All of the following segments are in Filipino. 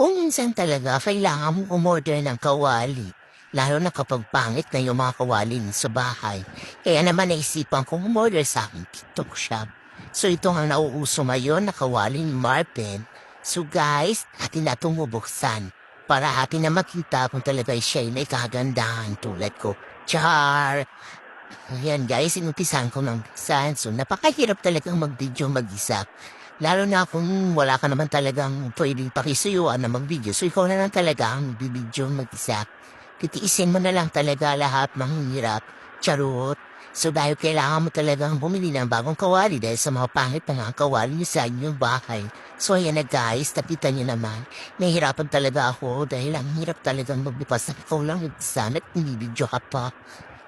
Kung minsan talaga kailangan mong umorder ng kawali. Lalo na kapag pangit na yung mga kawali sa bahay. Kaya naman naisipan kong umorder sa aking TikTok shop. So ito ang nauuso ngayon na kawali ni Marvin. So guys, atin na bubuksan. Para atin na makita kung talaga siya ay may kagandahan tulad ko. Char! Ayan guys, inumpisan ko ng buksan. So napakahirap talagang mag-video mag-isa. Lalo na kung wala ka naman talagang pwedeng pakisuyuan na mag-video. So ikaw na lang talaga ang mag-video mag-isa. Titiisin mo na lang talaga lahat manghihirap. Charot. So dahil kailangan mo talagang bumili ng bagong kawali dahil sa mga pangit na mga kawali niyo sa inyong bahay. So ayan na guys, tapitan niyo naman. Nahihirapan talaga ako dahil ang hirap talagang magbukas ng ikaw lang mag-isa at binibidyo ka pa.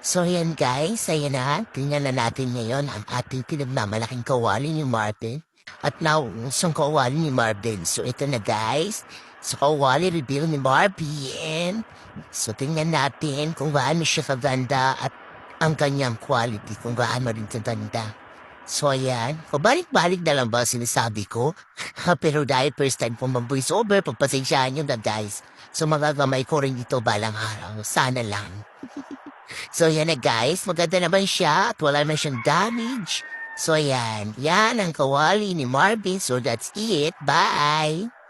So ayan guys, ayan na. Tingnan na natin ngayon ang ating pinagmamalaking kawali ni Martin. At now, isang kawali ni Marvin. So ito na guys. So kawali reveal ni Marvin. So tingnan natin kung gaano siya kaganda at ang kanyang quality kung gaano rin kaganda. So ayan, pabalik-balik na lang ba sinasabi ko? Pero dahil first time ko mag-voice over, pagpasensyahan nyo na guys. So magagamay ko rin ito balang araw. Sana lang. so yan na guys, maganda naman siya at wala naman siyang damage. So yan, yan ang kawali ni Marvin. So that's it. Bye!